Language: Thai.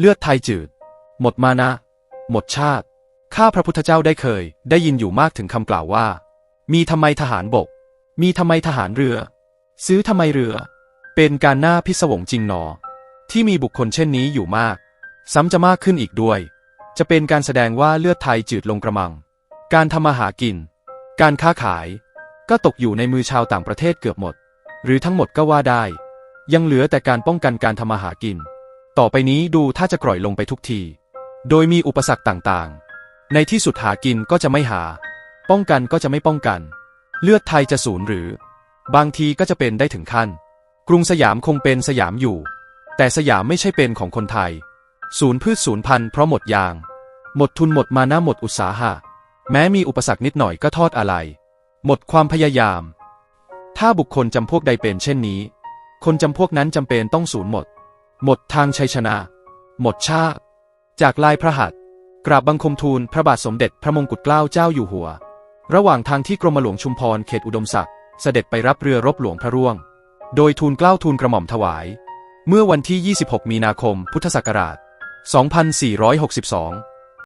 เลือดไทยจืด หมดมานะ หมดชาติ ข้าพระพุทธเจ้าได้เคย ได้ยินอยู่มากถึงคำกล่าวว่า มีทำไมทหารบก มีทำไมทหารเรือ ซื้อทำไมเรือ เป็นการหน้าพิศวงจริงหนอ ที่มีบุคคลเช่นนี้อยู่มาก ซ้ำจะมากขึ้นอีกด้วย จะเป็นการแสดงว่าเลือดไทยจืดลงกระมัง การทำมาหากิน การค้าขาย ก็ตกอยู่ในมือชาวต่างประเทศเกือบหมด หรือทั้งหมดก็ว่าได้ ยังเหลือแต่การป้องกันการทำมาหากิน ต่อไปนี้ดูถ้าจะกร่อยลงไปทุกที โดยมีอุปสรรคต่างๆ ในที่สุดหากินก็จะไม่หา ป้องกันก็จะไม่ป้องกัน เลือดไทยจะสูญหรือ บางทีก็จะเป็นได้ถึงขั้น กรุงสยามคงเป็นสยามอยู่ แต่สยามไม่ใช่เป็นของคนไทย ศูนย์พืชศูนย์พันธุ์เพราะหมดยาง หมดทุนหมดมานะหมดอุตสาหะ แม้มีอุปสรรคนิดหน่อยก็ทอดอะไร หมดความพยายาม ถ้าบุคคลจำพวกใดเป็นเช่นนี้ คนจำพวกนั้นจำเป็นต้องสูญหมด หมดทางชัยชนะ หมดชาติ จากลายพระหัตถ์กราบบังคมทูลพระบาทสมเด็จพระมงกุฎเกล้าเจ้าอยู่หัว ระหว่างทางที่กรมหลวงชุมพรเขตอุดมศักดิ์เสด็จไปรับเรือรบหลวงพระร่วง โดยทูลเกล้าทูลกระหม่อมถวาย เมื่อวันที่ 26 มีนาคม พุทธศักราช 2462